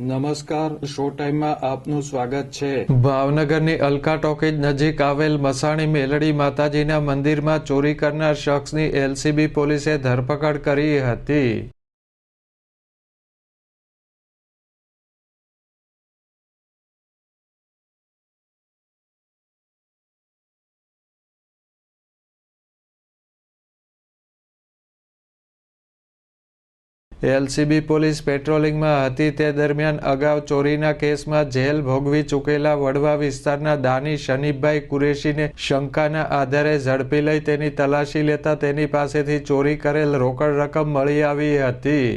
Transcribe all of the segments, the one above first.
નમસ્કાર શો ટાઈમમાં આપનું સ્વાગત છે. ભાવનગરની અલકા ટોકીજ નજીક આવેલ મસાણી મેલડી માતાજીના મંદિરમાં ચોરી કરનાર શખ્સની એલસીબી પોલીસે ધરપકડ કરી હતી. એલસીબી પોલીસ પેટ્રોલિંગમાં હતી તે દરમિયાન અગાઉ ચોરીના કેસમાં જેલ ભોગવી ચૂકેલા વડવા વિસ્તારના દાની શનીફભાઈ કુરેશીને શંકાના આધારે ઝડપી લઈ તેની તલાશી લેતા તેની પાસેથી ચોરી કરેલ રોકડ રકમ મળી આવી હતી.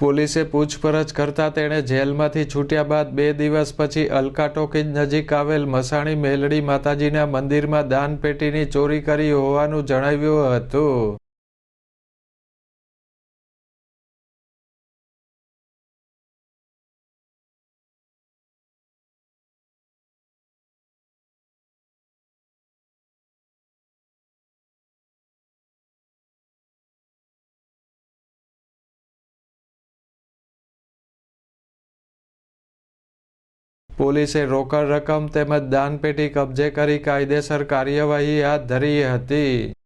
પોલીસે પૂછપરછ કરતા તેણે જેલમાંથી છૂટ્યા બાદ બે દિવસ પછી અલકા ટોકીજ નજીક આવેલ મસાણી મેલડી માતાજીના મંદિરમાં દાનપેટીની ચોરી કરી હોવાનું જણાવ્યું હતું. પોલીસે રોકડ રકમ તેમજ દાનપેટી કબજે કરી કાયદેસર કાર્યવાહી હાથ ધરી હતી.